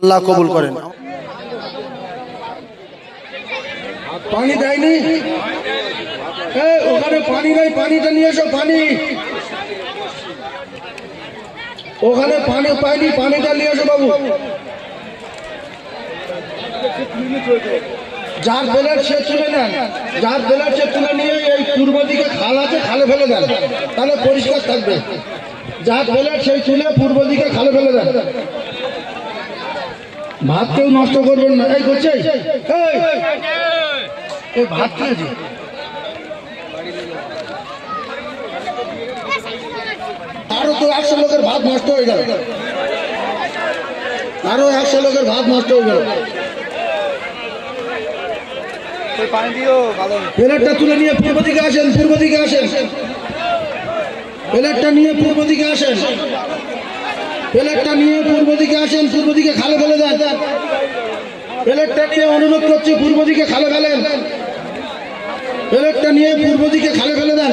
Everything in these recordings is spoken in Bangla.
আল্লাহ কবুল করেন। পানি দেয়নি? ওখানে পানি নেই, পানিটা নিয়ে এসো, পানি। ওখানে পানি পাইনি, পানিটা নিয়ে এসো বাবু। যার বেলার সে তুলে নেন, যার বেলার সে তুলে নিয়ে এই পূর্ব দিকে খাল আছে, খালে ফেলে দেন, তাহলে পরিষ্কার থাকবে। যার বেলার সেই তুলে পূর্ব দিকে খালে ফেলে দেন। ভাত কেউ নষ্ট করবেন না। এই করছে? এই। ভাত খেয়েছি আরও তো একশো লোকের ভাত নষ্ট হয়ে গেল। আরও একশো লোকের ভাত নষ্ট হয়ে গেল। প্লেটটা তুলে নিয়ে পূর্ব দিকে আসেন পূর্ব দিকে আসেন। প্লেটটা নিয়ে পূর্ব দিকে আসেন। প্লেটটা নিয়ে পূর্ব দিকে আসেন, পূর্ব দিকে খালে ফেলে দেন। প্লেটটা নিয়ে অনুরোধ করছি, পূর্ব দিকে খালে ফেলেন। প্লেটটা নিয়ে পূর্ব দিকে খালে ফেলে দেন।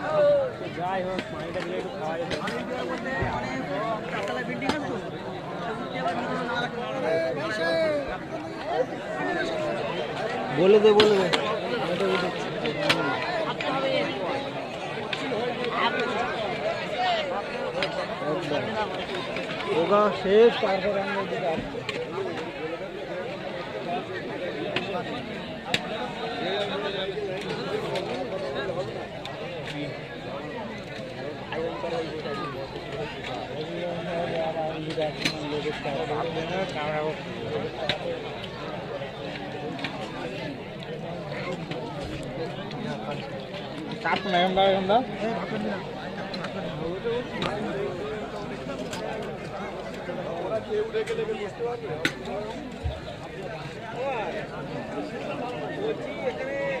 বলে দে বলে দে ওগা শেষ তারপর আমরা দিকে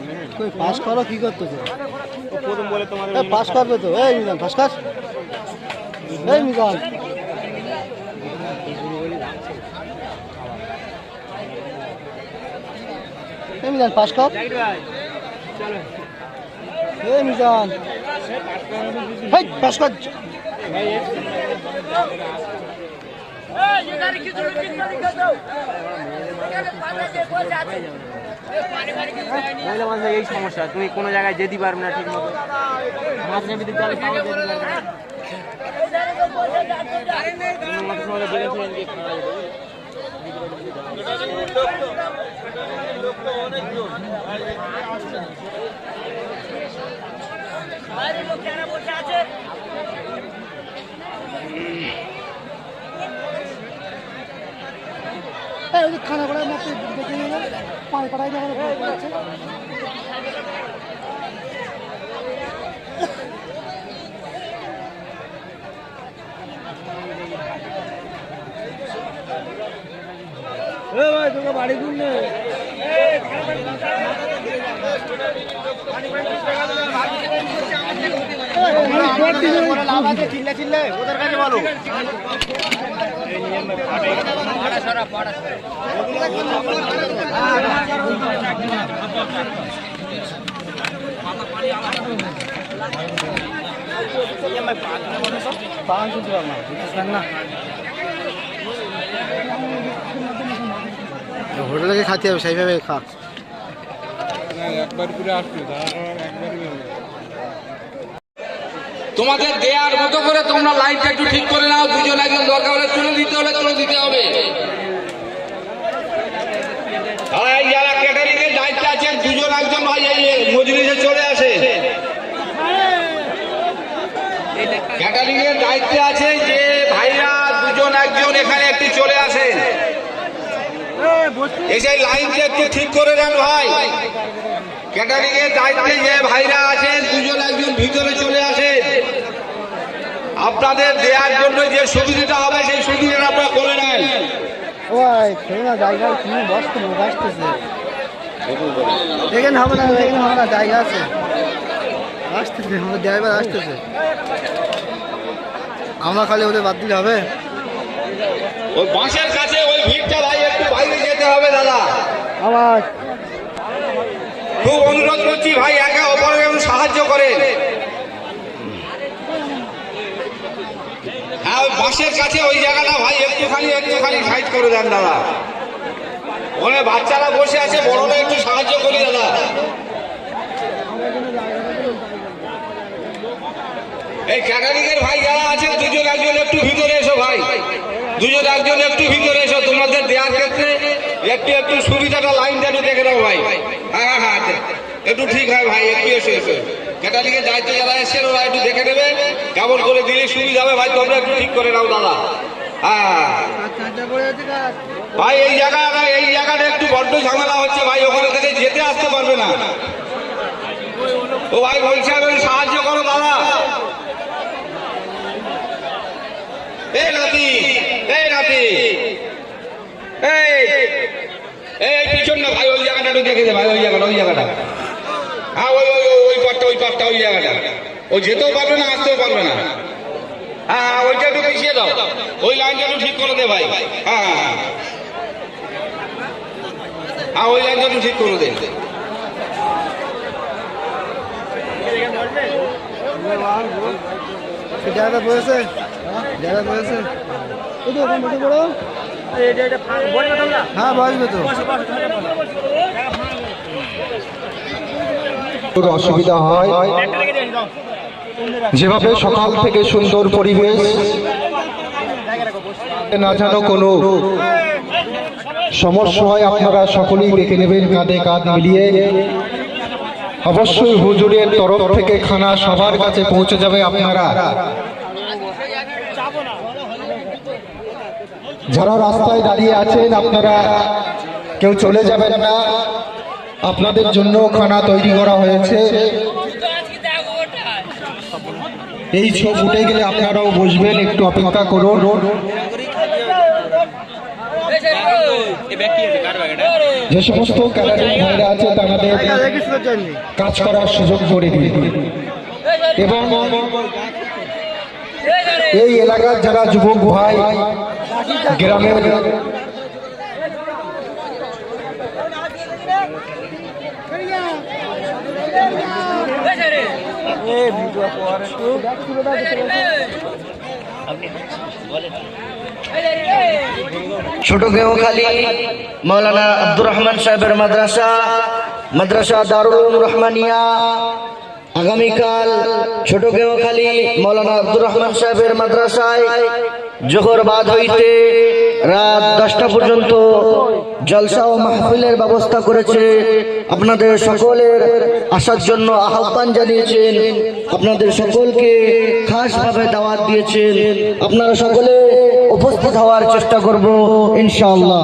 কই পাস করো কি করতেছো প্রথম বলে তোমার এ পাস করবে তো। এই মিজান পাস কর। এই মিজান। এই মিজান পাস কর। এই মিজান। হেই পাস কর। মহিলা মানুষের এই সমস্যা তুমি কোনো জায়গায় যেতে পারবে না ঠিক মতো মাছ নেবে দিতে পারবে তাও যেতে পারবে না। অন্য মাছের সময় বলেছিলেন যে খাওয়া যাবে। এই ওই খানা পড়ায় মাত্র দেখে নিয়ে পানি পড়াই আমাদের পড়াচ্ছে ভাই তোকে বাড়ি গুন চিল্লা চিল্লা ওদের কাছে বলো হোটেলে খাতে হবে সেইভাবে খা তোমাদের দেয়ার মতো করে তোমরা লাইনটা একটু ঠিক করে নাও, দুজন একজন দরকার হলে তুলে দিতে হলে তুলে দিতে হবে। যারা ক্যাটারিং এর দায়িত্বে আছেন, দুজন একজন ভাই মজলিসে চলে আসে। ক্যাটারিং এর দায়িত্বে আছে যে ভাইরা দুজন একজন এখানে একটু চলে আসেন এসে লাইনটা একটু ঠিক করে দেন ভাই। ক্যাটারিং এর দায়িত্বে যে ভাইরা আছেন, দুজন একজন ভিতরে চলে আসেন আপনাদের দেওয়ার জন্য যে সুবিধাটা হবে সেই সুবিধাটা আপনারা করে নেন। এখানে হবে না এখানে হবে না জায়গা আছে। আসতেছে আমাদের ড্রাইভার আসতেছে। আমরা খালি ওদের বাদ দিলে হবে। ওই বাঁশের কাছে ওই ভিড়টা ভাই একটু বাইরে যেতে হবে দাদা। আমার খুব অনুরোধ করছি ভাই একে অপরকে সাহায্য করেন। বাঁশের কাছে ওই জায়গাটা ভাই, একটুখানি একটুখানি সাইড করে দেন দাদা। ওখানে বাচ্চারা বসে আছে, বড়রা একটু সাহায্য করি, দাদা। এই ক্যাটারিং এর ভাই যারা আছেন দুজন, একজন একটু ভিতরে এসো ভাই। দুজন, একজন একটু ভিতরে এসো, তোমাদের দেওয়ার ক্ষেত্রে একটু একটু সুবিধাটা লাইনটা একটু দেখে দাও ভাই। হ্যাঁ হ্যাঁ হ্যাঁ একটু ঠিক হয় ভাই, একটু এসো এসো। এর দায়িত্ব যারা এসেছেন ওরা একটু দেখে নেবে। কেমন করে দিলে সুবিধা হবে, ভাই, তোমরা একটু ঠিক করে নাও, দাদা। হ্যাঁ। ভাই, এই জায়গাটা এই জায়গাটা একটু বড্ড ঝামেলা হচ্ছে, ভাই, ওখানে থেকে যেতে আসতে পারবে না। ও ভাই, বলছে, আমি সাহায্য করো, দাদা। এই নাতি এই নাতি। এই এই, পিছন না, ভাই, ওই জায়গাটা একটু দেখে দে, ভাই, ওই জায়গাটা ওই জায়গাটা। হ্যাঁ ওই ওই ওই- ওই পাটটা ওই পাটটা ওই জায়গাটা। ও যেতেও পারবে না আসতেও পারবে না। হ্যাঁ হ্যাঁ, ওইটা একটু পিছিয়ে দাও। ওই লাইনটা একটু ঠিক করে দে ভাই। হ্যাঁ হ্যাঁ হ্যাঁ। হ্যাঁ ওই লাইনটা একটু ঠিক করে দে। এই তো ওখানে হ্যাঁ বসবে তো। অসুবিধা হয়। যেভাবে সকাল থেকে সুন্দর পরিবেশ না যেন কোনো সমস্যা হয়, আপনারা সকলেই দেখে নেবেন কাঁধে কাঁধ মিলিয়ে। অবশ্যই হুজুরের তরফ থেকে খানা সবার কাছে পৌঁছে যাবে আপনারা। যারা রাস্তায় দাঁড়িয়ে আছেন, আপনারা কেউ চলে যাবেন না। আপনাদের জন্য খানা তৈরি করা হয়েছে। এই ছব উঠে গেলে আপনারাও বসবেন, একটু অপেক্ষা করুন। যে সমস্ত আছে, তাদের কাজ করার সুযোগ করে দিন। এবং এই এলাকার যারা যুবক ভাই, গ্রামের ছোট গেওখালী মৌলানা আব্দুর রহমান সাহেবের মাদ্রাসা মাদ্রাসা দারুল রহমানিয়া আগামীকাল ছোট গেওখালী মৌলানা আব্দুর রহমান সাহেবের মাদ্রাসায় জোহর বাদ হইতে রাত দশটা পর্যন্ত জলসা ও মাহফিলের ব্যবস্থা করেছে। আপনাদের সকলের আসার জন্য আহ্বান জানিয়েছেন। আপনাদের সকলকে খাসভাবে দাওয়াত দিয়েছেন। আপনারা সকলে উপস্থিত হওয়ার চেষ্টা করব, ইনশাআল্লাহ।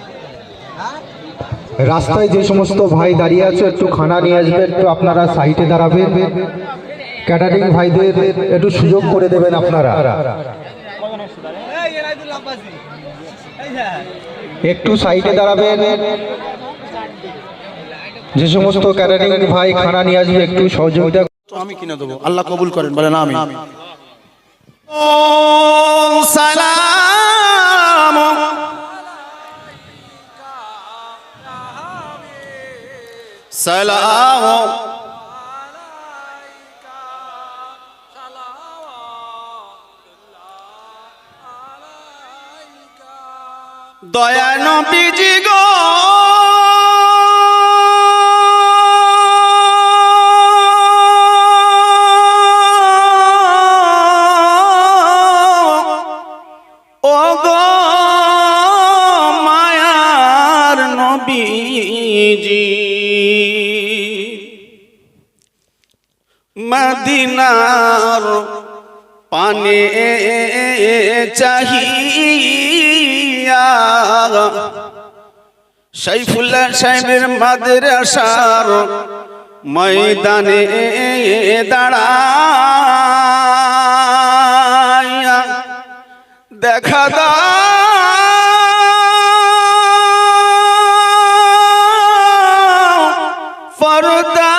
রাস্তায় যে সমস্ত ভাই দাঁড়িয়ে আছে একটু খানা নিয়ে আসবে একটু আপনারা সাইডে দাঁড়াবেন। ক্যাটারিং ভাইদের একটু সুযোগ করে দেবেন আপনারা। একটু সাইডে দাঁড়াবেন। যে সমস্ত ক্যাটারিং ভাই খানা নিয়ে আসবে একটু সহযোগিতা আমি কিনে দেবো। আল্লাহ কবুল করেন বলেন আমি সালাম। সালাম। দয়া নবীজি গো। সাইফুল্লাহ সাহেবের মাদ্রাসার ময়দানে দাঁড়ায়া দেখা দাও পর্দা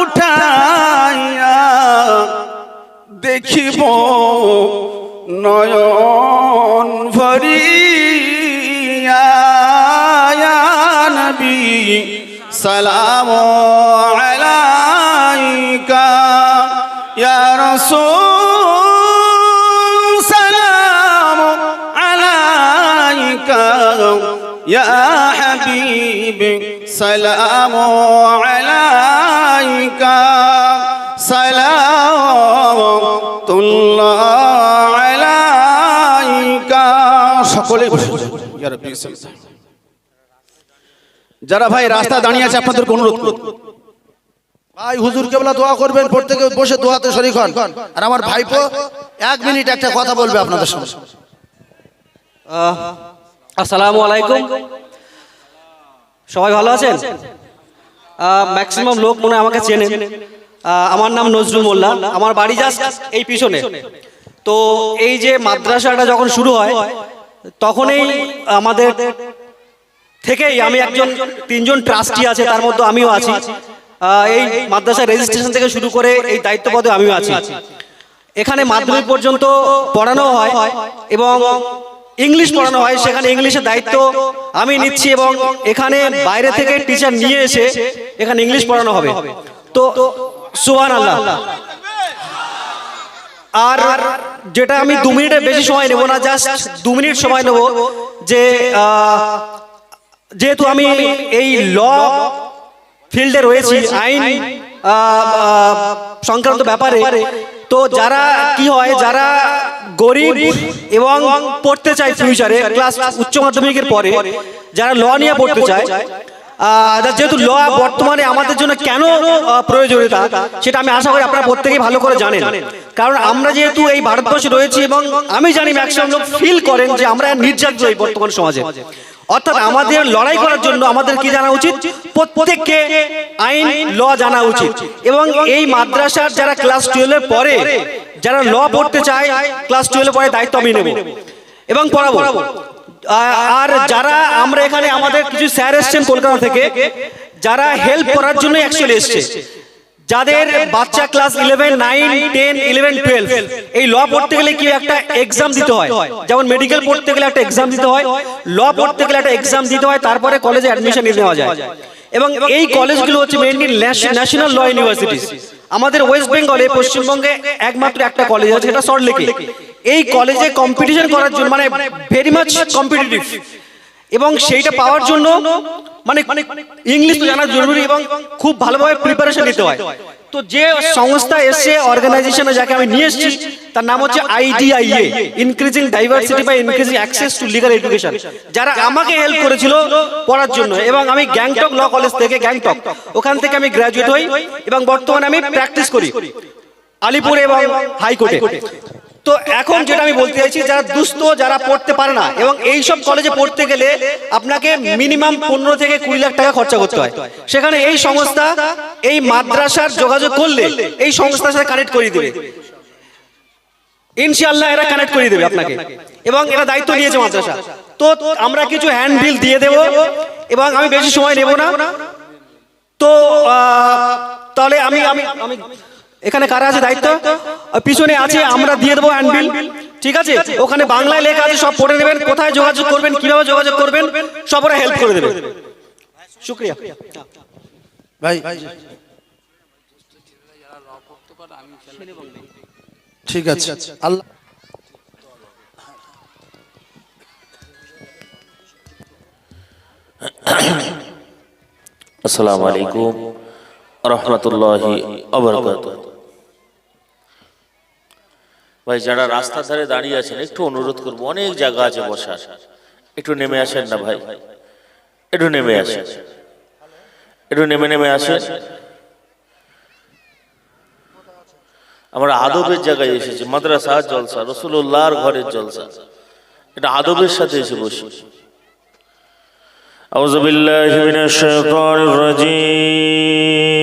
উঠাইয়া দেখিব নয়ন ভরিয়া সালাম সালাম আলাইকা হাবিব সালাম আলাইকা সালামতুল্লাহ আলাইকা সকলে বসে আলাইহি। যারা ভাই রাস্তা দাঁড়িয়ে আছে আপনাদের অনুরোধ। ভাই হুজুর কেবলা দোয়া করবেন প্রত্যেকে বসে দোয়াতে শরীক হন। আর আমার ভাইপো এক মিনিট একটা কথা বলবে আপনাদের সঙ্গে আসসালামু আলাইকুম। সবাই ভালো আছেন? ম্যাক্সিমাম লোক মনে হয় আমাকে চেনে আমার নাম নজরুল মোল্লা। আমার বাড়ি জাস্ট এই পিছনে। তো এই যে মাদ্রাসাটা যখন শুরু হয় তখনই আমাদের থেকেই আমি একজন তিনজন ট্রাস্টি আছে তার মধ্যে আমিও আছি। এই মাদ্রাসা রেজিস্ট্রেশন থেকে শুরু করে এই দায়িত্ব পদে আমিও আছি। এখানে মাধ্যমিক পর্যন্ত পড়ানো হয় এবং ইংলিশ পড়ানো হয় সেখানে ইংলিশের দায়িত্ব আমি নিচ্ছি এবং এখানে বাইরে থেকে টিচার নিয়ে এসে এখানে ইংলিশ পড়ানো হবে। তো সুহান আল্লাহ আর যেটা আমি দু মিনিটের বেশি সময় নেব না জাস্ট দু মিনিট সময় নেব যে যেহেতু আমি এই ল ফিল্ডে রয়েছি আইন সংক্রান্ত ব্যাপারে তো যারা কি হয় যারা গরিব এবং পড়তে চায় ফিউচারে ক্লাস উচ্চ মাধ্যমিকের পরে যারা ল নিয়ে পড়তে চায় যেহেতু ল বর্তমানে আমাদের জন্য কেন প্রয়োজনীয়তা সেটা আমি আশা করি আপনারা প্রত্যেকেই ভালো করে জানেন। কারণ আমরা যেহেতু এই ভারতবর্ষে রয়েছি এবং আমি জানি ম্যাক্সিমাম লোক ফিল করেন যে আমরা নির্যাতিত এই বর্তমান সমাজে। অর্থাৎ আমাদের লড়াই করার জন্য আমাদের কি জানা উচিত? প্রত্যেককে আইন ল জানা উচিত। এবং এই মাদ্রাসার যারা ক্লাস টুয়েলভে পড়ে যারা ল পড়তে চায় ক্লাস টুয়েলভে পড়ে দায়িত্ব আমি নেব। এবং পড়াবো। আর যারা আমরা এখানে আমাদের কিছু স্যার এসছেন কলকাতা থেকে যারা হেল্প করার জন্য অ্যাকচুয়ালি এসছে। যাদের বাচ্চা class eleven nine ten eleven twelve এই ল পড়তে গেলে কি একটা এক্সাম দিতে হয়? যেমন মেডিকেল পড়তে গেলে একটা এক্সাম দিতে হয় ল পড়তে গেলে একটা এক্সাম দিতে হয় তারপরে কলেজে অ্যাডমিশন নিতে নেওয়া যায়। এবং এই কলেজগুলো হচ্ছে মেইনলি ন্যাশনাল ল ইউনিভার্সিটিস আমাদের ওয়েস্ট বেঙ্গলে পশ্চিমবঙ্গে একমাত্র একটা কলেজ আছে সেটা সল্টলেকে এই কলেজে কম্পিটিশন করার জন্য মানে ভেরি মাচ কম্পিটিটিভ এবং সেইটা পাওয়ার জন্য মানে ইংলিশ তো জানা জরুরি এবং খুব ভালোভাবে প্রিপারেশন নিতে হয়। তো যে সংস্থা এসছে অর্গানাইজেশনে যাকে আমি নিয়ে এসেছি, তার নাম হচ্ছে আইডিআইএ ইনক্রিজিং ডাইভার্সিটি বা increasing access to legal education যারা আমাকে হেল্প করেছিল পড়ার জন্য এবং আমি গ্যাংটক ল কলেজ থেকে গ্যাংটক ওখান থেকে আমি গ্র্যাজুয়েট হই এবং বর্তমানে আমি প্র্যাকটিস করি। আলিপুর এবং হাইকোর্টে। তো এখন যেটা আমি বলতে চাইছি, যারা দুস্থ, যারা পড়তে পারে না, এবং এই সব কলেজে পড়তে গেলে আপনাকে মিনিমাম পনেরো থেকে কুড়ি লাখ টাকা খরচা করতে হয়। সেখানে এই সংস্থা, এই মাদ্রাসার যোগাযোগ করলে এই সংস্থার সাথে কানেক্ট করিয়ে দেবে। ইনশাআল্লাহ এরা কানেক্ট করিয়ে দেবে আপনাকে। এবং এরা দায়িত্ব নিয়েছে মাদ্রাসা। তো আমরা কিছু হ্যান্ড বিল দিয়ে দেব, এবং আমি বেশি সময় নেব না। তো তাহলে আমি আমি আমি এখানে কারা আছে দায়িত্ব? পিছনে আছে আমরা দিয়ে দেবো হ্যান্ডবিল ঠিক আছে? ওখানে বাংলায় লেখা আছে সব পড়ে নেবেন। কোথায় যোগাযোগ করবেন কীভাবে যোগাযোগ করবেন সব ওরা হেল্প করে দেবে। শুক্রিয়া। ভাই ঠিক আছে। আল্লাহ। আসসালামু আলাইকুম। রহমতুল্লাহি অবরকাত ভাই যারা রাস্তার ধারে দাঁড়িয়ে আছেন একটু অনুরোধ করবো অনেক জায়গা আছে বসার একটু নেমে আসেন না ভাই একটু নেমে আসেন একটু নেমে নেমে আসেন আমরা আদবের জায়গায় এসেছি মাদ্রাসা জলসা রসুল্লাহর ঘরের জলসা এটা আদবের সাথে এসে বসি أعوذ بالله من الشيطان الرجيم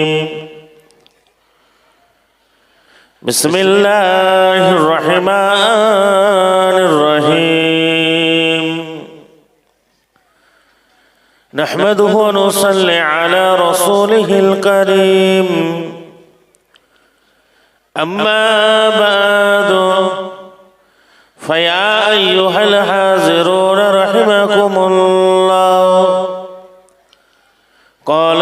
بسم الله الرحمن الرحيم. نحمده ونصلي على رسوله الكريم. أما بعد فيا أيها الحاضرون رحمكم الله. قال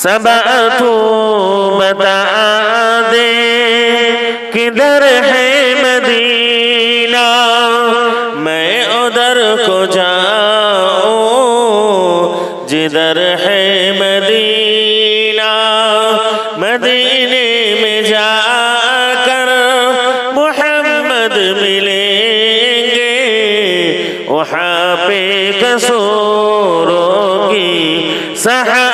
سبعت بتا دے کدھر ہے مدینہ میں ادھر کو جاؤں جدھر ہے مدینہ مدینے میں جا کر محمد ملیں گے وہاں پہ کسوروں کی صحابہ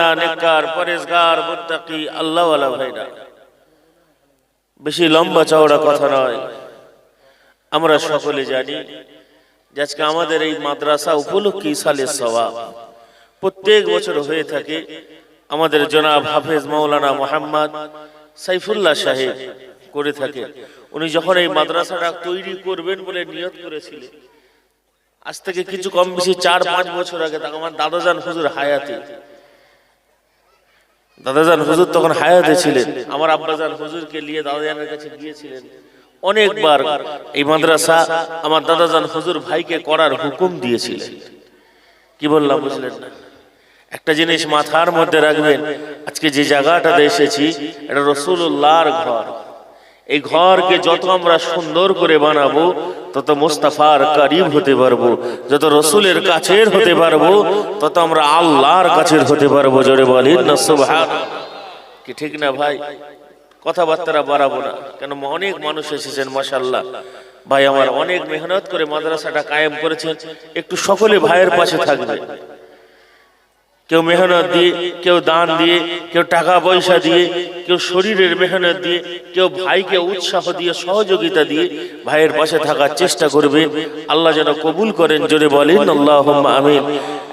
আমাদের নেককার, পরেশগার, মুত্তাকি, আল্লাহ ওয়ালা ভাইরা। বেশি লম্বা চওড়া কথা নয়। আমরা সকলে জানি যে আজকে আমাদের এই মাদ্রাসা উপলক্ষে সালে সওয়াব। প্রত্যেক বছর হয়ে থাকে আমাদের জনাব হাফেজ মাওলানা মোহাম্মদ সাইফুল্লাহ সাহেব করে থাকে। উনি যখন এই মাদ্রাসাটা তৈরি করবেন বলে নিয়ত করেছিলেন, আজ থেকে কিছু কম বেশি চার পাঁচ বছর আগে তখন আমার দাদাজান হুজুর হায়াতে দাদাজান হুজুর তখন হায়াতে ছিলেন। আমার আব্বাজান হুজুরকে নিয়ে দাদাজানের কাছে গিয়েছিলেন। অনেকবার এই মাদ্রাসা আমার দাদাজান হুজুর ভাইকে করার হুকুম দিয়েছিলেন। কি বললাম বুঝলেন না? একটা জিনিস মাথার মধ্যে রাখবেন আজকে যে জায়গাটাতে এসেছি এটা রসুল্লাহর ঘর। এই ঘরকে যত আমরা সুন্দর করে বানাবো, তত মুস্তাফার করিব হতে পারব, যত রসুলের কাছের হতে পারব, তত আমরা আল্লাহর কাছের হতে পারব, জোরে বলি কি ঠিক না ভাই? কথাবার্তা বাড়াবো না, কেন অনেক মানুষ এসেছেন মাসাল্লাহ ভাই, আমার অনেক মেহনত করে মাদ্রাসাটা কায়েম করেছেন, একটু সকলে ভাইয়ের পাশে থাকবে। কেউ মেহনত দিয়ে, কেউ দান দিয়ে, কেউ টাকা পয়সা দিয়ে, কেউ শরীরের মেহনত দিয়ে, কেউ ভাইকে উৎসাহ দিয়ে, সহযোগিতা দিয়ে ভাইয়ের পাশে থাকার চেষ্টা করবে। আল্লাহ যেন কবুল করেন, জোরে বলেন আল্লাহ আমিন।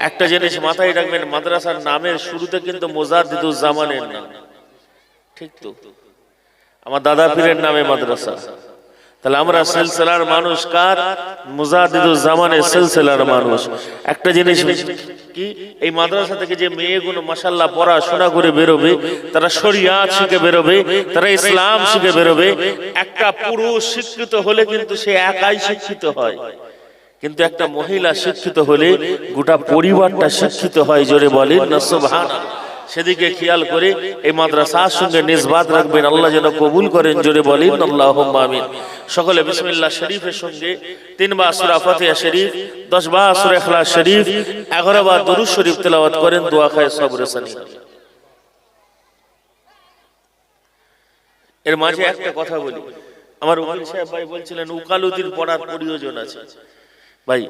একটা জিনিস মাথায় রাখবেন, মাদ্রাসার নামের শুরুতে কিন্তু মোজাদ্দিদুজ জামানের নাম। ঠিক তো? আমার দাদা পীরের নামে মাদ্রাসা। তাহলে আমরা সিলসিলার মানুষ কার? মুজাদিদুজ জামানের সিলসিলার মানুষ। একটা জিনিস কি? এই মাদ্রাসা থেকে যে মেয়েগুলো মাসাল্লাহ পড়াশোনা করে বেরোবে তারা শরিয়াত শিখে বেরোবে তারা ইসলাম শিখে বেরোবে একটা পুরুষ শিক্ষিত হলে কিন্তু সে একাই শিক্ষিত হয়। কিন্তু একটা মহিলা শিক্ষিত হলে গোটা পরিবারটা শিক্ষিত হয় জোরে বলেন না সুবহানাল্লাহ। সেদিকে খেয়াল করে এই মাদ্রাসার সঙ্গে নিসবাত রাখবেন। আল্লাহ যেন কবুল করেন, জোরে বলেন আল্লাহ আমিন। সকলে বিসমিল্লাহ শরীফের সঙ্গে তিনবার সুরা ফাতিহা শরীফ দশ বার সুরা ইখলাস শরীফ এগারো বার দরুদ শরীফ তেলাওয়াত করেন, দোয়া খায় সবরে সানি। এর মাঝে একটা কথা বলি। আমার উকিল সাহেব ভাই বলছিলেন উকালুদির পড়ার প্রয়োজন আছে। ভাই,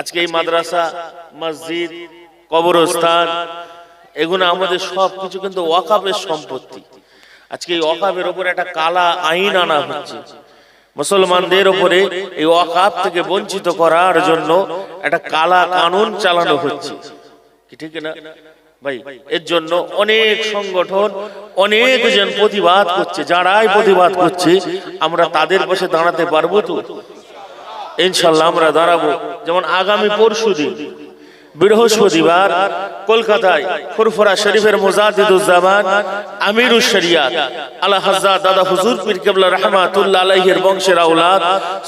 আজকে এই মাদ্রাসা, মসজিদ, কবরস্থান এগুলো আমাদের সব কিছু কিন্তু ওয়াকাবের সম্পত্তি। আজকে এই ওয়াকাবের উপরে একটা কালা আইন আনা হচ্ছে। মুসলমানদের ওপরে এই ওয়াকাব থেকে বঞ্চিত করার জন্য একটা কালা কানুন চালানো হচ্ছে। কি ঠিক না? ভাই এর জন্য অনেক সংগঠন অনেক জন প্রতিবাদ করছে। যারাই প্রতিবাদ করছে আমরা তাদের পাশে দাঁড়াতে পারব তো? ইনশাল্লাহ আমরা দাঁড়াবো। যেমন আগামী পরশু দিন। বৃহস্পতিবার কলকাতায় ফুরফুরা শরীফের মুজাদিদুজ্জামান আমিরুশ শরিয়াত আলা হযরত দাদা হুজুর পীর কিবলা রাহমাতুল্লাহ আলাইহির বংশের আওলাদ,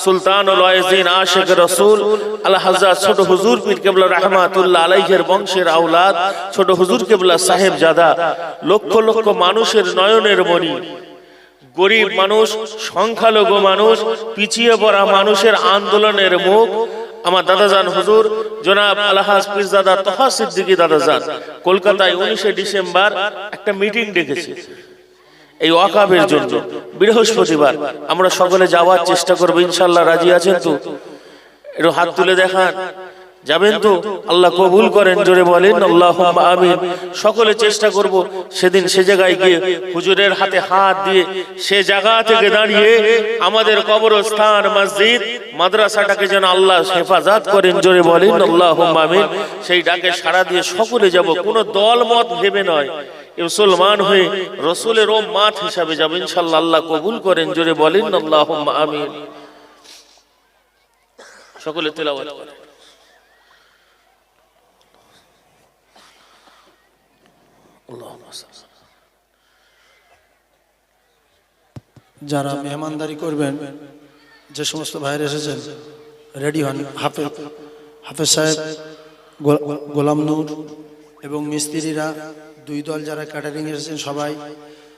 সুলতানুল ওয়াইজিন আশিক রাসূল আলা হযরত ছোট হুজুর পীর কিবলা রাহমাতুল্লাহ আলাইহির বংশের আওলাদ, ছোট হুজুর কিবলা সাহেব জাদা লক্ষ লক্ষ মানুষের নয়নের মণি। গরিব মানুষ, সংখ্যালঘু মানুষ, পিছিয়ে পড়া মানুষের আন্দোলনের মুখ আমার দাদা দাদাজান হুজুর, জনাব আলহাজ পিরজাদা তহা সিদ্দিকী দাদাজান, কলকাতায় উনিশে ডিসেম্বর একটা মিটিং ডেকেছে। এই ওয়াকাবের জন্য, বৃহস্পতিবার, আমরা সকলে যাওয়ার চেষ্টা করব ইনশাল্লাহ রাজি আছেন তো? একটু হাত তুলে দেখান। যাবেন তো? আল্লাহ কবুল করেন জোরে বলেন আল্লাহ আমিন। সকলে চেষ্টা করব সেদিন সে জায়গায় গিয়ে হুজুরের হাতে হাত দিয়ে সে জায়গা থেকে দাঁড়িয়ে আমাদের কবরস্থান মসজিদ মাদ্রাসাটাকে যেন আল্লাহ হেফাজত করেন জোরে বলেন আল্লাহ আমিন। সেই ডাকে সাড়া দিয়ে সকলে যাব কোনো দল মত ভেবে নয়। মুসলমান হয়ে রসুলের ও মাঠ হিসাবে যাবে ইনশাল্লাহ আল্লাহ কবুল করেন জোরে বলেন আল্লাহ আমিন। সকলে তেলাওয়াত করেন। যারা মেহমানদারি করবেন, যে সমস্ত ভাইয়ের এসেছেন রেডি হন। হাফেজ হাফেজ সাহেব গোলাম নূর এবং মিস্ত্রিরা, দুই দল যারা ক্যাটারিং এসেছেন সবাই,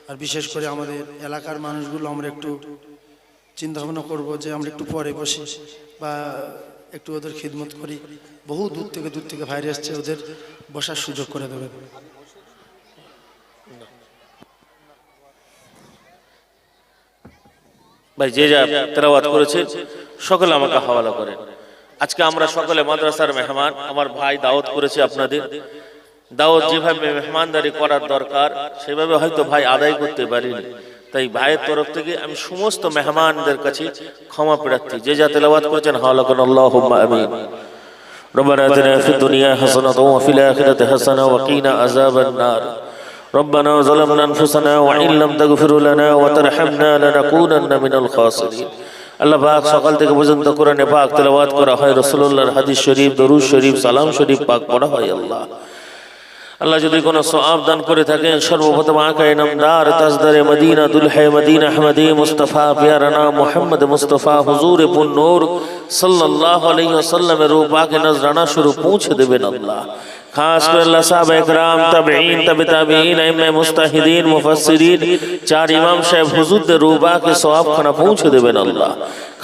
আর বিশেষ করে আমাদের এলাকার মানুষগুলো আমরা একটু চিন্তা ভাবনা করব যে আমরা একটু পরে বসি বা একটু ওদের খিদমত করি। বহু দূর থেকে দূর থেকে ভাইরে এসছে, ওদের বসার সুযোগ করে দেবেন। ভাই যে যা তেলাওয়াত করেছে সকলে আমাকে হাওয়ালা করেন আজকে আমরা সকলে মাদ্রাসার মেহমান আমার ভাই দাওয়াত করেছে আপনাদের দাওয়াত যেভাবে মেহমানদারি করার দরকার সেভাবে হয়তো ভাই আদায় করতে পারিনি তাই ভাইয়ের তরফ থেকে আমি সমস্ত মেহমানদের কাছে ক্ষমা প্রার্থী যে যা তেলাওয়াত করেছেন হাওয়ালা করেন আল্লাহ আমিন ربنا اتنا في الدنيا حسنة وفي الآخرة حسنة وقنا عذاب النار ربنا ظلمنا أنفسنا وإن لم تغفر لنا وترحمنا لنكونن من الخاسرين আল্লাহ পাক সকাল থেকে পর্যন্ত কোরআনে পাক তেলাওয়াত করা হয় রাসূলুল্লাহর হাদিস শরীফ দরুদ শরীফ সালাম শরীফ পাক পড়া হয় আল্লাহ আল্লাহ যদি কোনো সওয়াব দান করে থাকেন সর্বপ্রথম আকা ইনামদার তাজদারে মদিনা দুলহে মদিনা আহমদী মুস্তাফা পিয়ারানা মোহাম্মদ মুস্তাফা হুজুর পুন্নূর সাল্লাল্লাহু আলাইহি ওয়াসাল্লামের রূপাকে নজরানা স্বরূপ পৌঁছে দেবেন আল্লাহ খাস করে আল্লাহ সাহাব একরাম তাবেঈন তবে তাবেঈন আইমে মুস্তাহিদিন মুফাসসিরিন চার ইমাম সাহেব হুজুরদের রূপাকে সওয়াব খানা পৌঁছে দেবেন আল্লাহ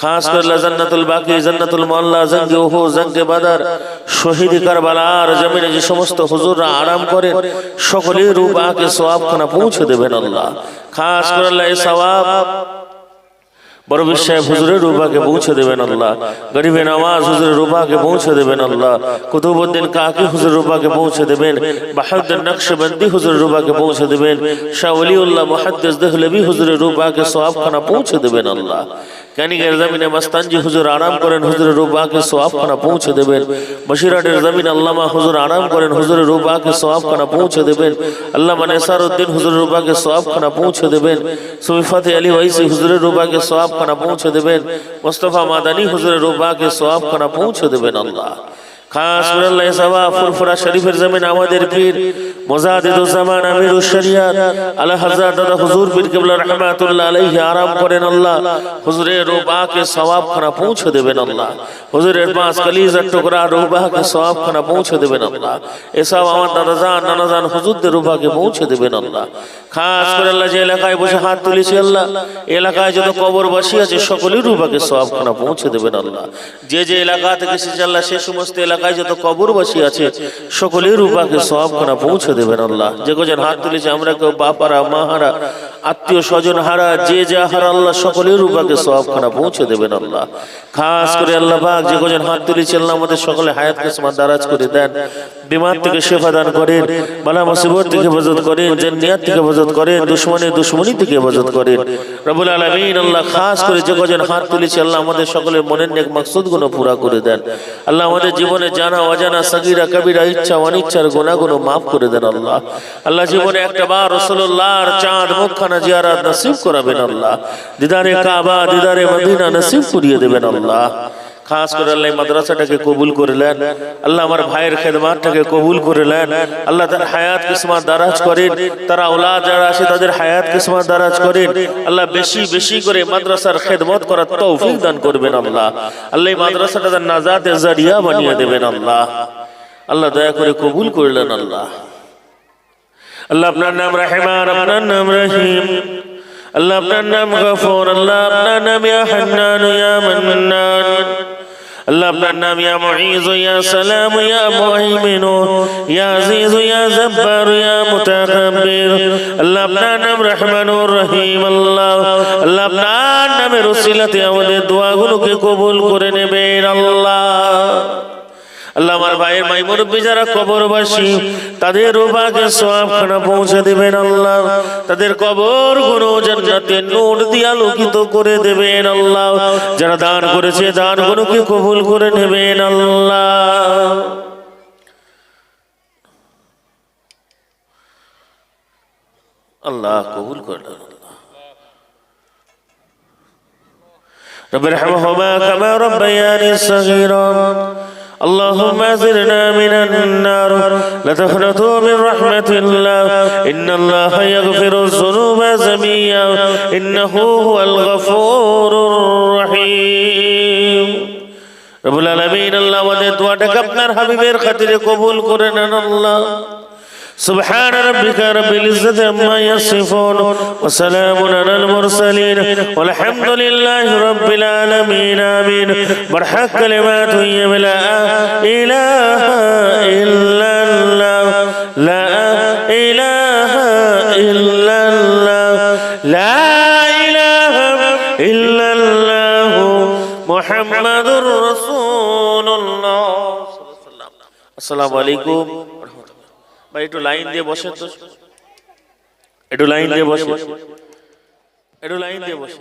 খাস করে আল্লাহ জান্নাতুল বাকি জান্নাতুল মোল্লা জঙ্গে ওহো জঙ্গে বাদার শহীদ কারবালার জমিনে যে সমস্ত হুজুররা আরাম করেন সকলের রূপাকে সওয়াব খানা পৌঁছে দেবেন আল্লাহ খাস করে আল্লাহ এই সওয়াব বড় সাহেব হুজুরের রুবাকে পৌঁছে দেবেন আল্লাহ। গরিবে নামাজ হুজুরের রুবাকে পৌঁছে দেবেন আল্লাহ। কুতুবুদ্দিন কাকি হুজুর রুবাকে পৌঁছে দেবেন। বাহাদুর নকশবন্দি হুজুর রুবাকে পৌঁছে দেবেন। শাহ অলিউল্লাহ মুহাদ্দিস দেহলভি হুজুরের রুবাকে সওয়াবখানা পৌঁছে দেবেন আল্লাহ। ক্যানিগের জমিনে মাস্তানজি হুজুর আরাম করেন, হুজুরের রুবাকে সোয়াবখানা পৌঁছে দেবেন। বসিরহাটের জমিন আল্লামা হুজুর আরাম করেন, হুজুরের রুবাকে সোয়াবখানা পৌঁছে দেবেন। আল্লামা নেসারউদ্দিন হুজুরের রুবাকে সোয়াবখানা পৌঁছে দেবেন। সুফাতে আলী ওয়াইসি হুজুরের রুবাকে সোয়াবখানা পৌঁছে দেবেন। মোস্তফা মাদানী হুজুরের রুবাকে সোয়াবখানা পৌঁছে দেবেন আল্লাহ। খাস আল্লাহ ফুরফুরা শরীফের আমাদের পীর মোজাহিদুজ্জামান আমিরুশ শরিয়াত। আলা হযরত দাদা হুজুর আল্লাহ। পৌঁছে দেবেন আল্লাহ। পৌঁছে দেবেন আল্লাহ। এসব আমার পৌঁছে দেবেন আল্লাহ। আল্লাহ যে এলাকায় বসে হাত আল্লাহ এলাকায় আছে সকলের রুবাকে পৌঁছে দেবেন আল্লাহ। যে যে এলাকা থেকে এসেছে আল্লাহ, সে সমস্ত এলাকায় যত কবরবাসী আছে সকলের রূপাকে সব খানা পৌঁছে দেবেন আল্লাহ। যে কজন হাত তুলেছে, আমরা কেউ বাপারা মাহারা আত্মীয় স্বজন হারা, যে যা হারা, আল্লাহ সকলের রূপাকে সব খানা পৌঁছে দেবেন আল্লাহ। খাস করে আল্লাহ বাঘ যে কজন হাত তুলেছে, আল্লাহ আমাদের সকলে হায়াত কেসমা দারাজ করে দেন। বিমার থেকে শেফা দান করেন, বালা মুসিবত থেকে হেফাজত করেন, জান্নাত থেকে হেফাজত করেন দুশ্মনের দুশ্মনী থেকে হেফাজত করেন। রব্বুল আলামিন আল্লাহ খাস করে যে কজন হাত তুলেছে, আল্লাহ আমাদের সকলের মনের নেক মাকসুদগুলো পুরা করে দেন। আল্লাহ আমাদের জীবনে জানা, অজানা, সগীরা, কবিরা, ইচ্ছা, অনিচ্ছার গুণাগুলো মাফ করে দেন আল্লাহ। আল্লাহ জীবনে একটা বার রসুল্লাহর চাঁদ, মুখখানা জিয়ারাত নসিব করাবেন আল্লাহ। দিদারে কাবা, দিদারে মদিনা নসিব করিয়ে দেবেন আল্লাহ। খাস করে আল্লাহ মাদ্রাসাটাকে কবুল করলেন। আল্লাহ আমার ভাইয়ের খেদমাতটাকে কবুল করলেন। আল্লাহ তার হায়াত কিসমত দারাজ করেন। তারা ওলাদ যারা আছে তাদের হায়াত কিসমত দারাজ করেন। আল্লাহ বেশি বেশি করে মাদ্রাসার খেদমত করার তৌফিক দান করবেন আল্লাহ। আল্লাহ মাদ্রাসাটা তার নাজাতের জারিয়া বানিয়ে দেবেন আল্লাহ। আল্লাহ দয়া করে কবুল করলেন আল্লাহ। আল্লাহ আপনার নাম রাহেমান, আপনার নাম রহিম। আল্লাহ আপনার নাম গফর, আল্লাহ আপনার নাম ইয়া হান্নান, ইয়া মান্নান। আল্লাহ আপনার নাম, ইয়া মুঈজ, ইয়া সালাম, ইয়া মুহাইমিন ইয়া আজিজ, ইয়া জব্বার, ইয়া মুতাকাব্বির। আল্লাহ আপনার নাম রহমানুর রহিম, আল্লাহ। আল্লাহ আপনার নামের ওসিলাতে আমাদের দোয়াগুলোকে কবুল করে নেবেন, আল্লাহ। আল্লাহ আমার ভাইয়ের মাই মুরব্বী যারা কবরবাসী তাদের রোবাকে সোয়াবখানা পৌঁছে দেবেন আল্লাহ তাদের কবর গুলো জান্নাতে নূর দিয়ে আলোকিত করে দেবেন আল্লাহ যারা দান করেছে দান গুলোকে কবুল করে নেবেন আল্লাহ আল্লাহ কবুল করলেন আল্লাহ رب ارحمهما كما ربياني صغيرا اللهم زرنا من النار لا تخنطوا من رحمة الله إن الله يغفر الذنوب جميعا إنه هو الغفور الرحيم رب العالمين الله আমাদের দোয়াটাকে আপনার হাবিবের খাতিরে কবুল করে নেন আল্লাহ سبحان ربك رب العزة عما يصفون وسلام على المرسلين والحمد لله رب العالمين آمين برحق كلمات لا إله إلا الله لا إله إلا الله لا إله إلا الله محمد رسول الله السلام عليكم ভাই একটু লাইন দিয়ে বসে তো। একটু লাইন দিয়ে বসে একটু লাইন দিয়ে বসে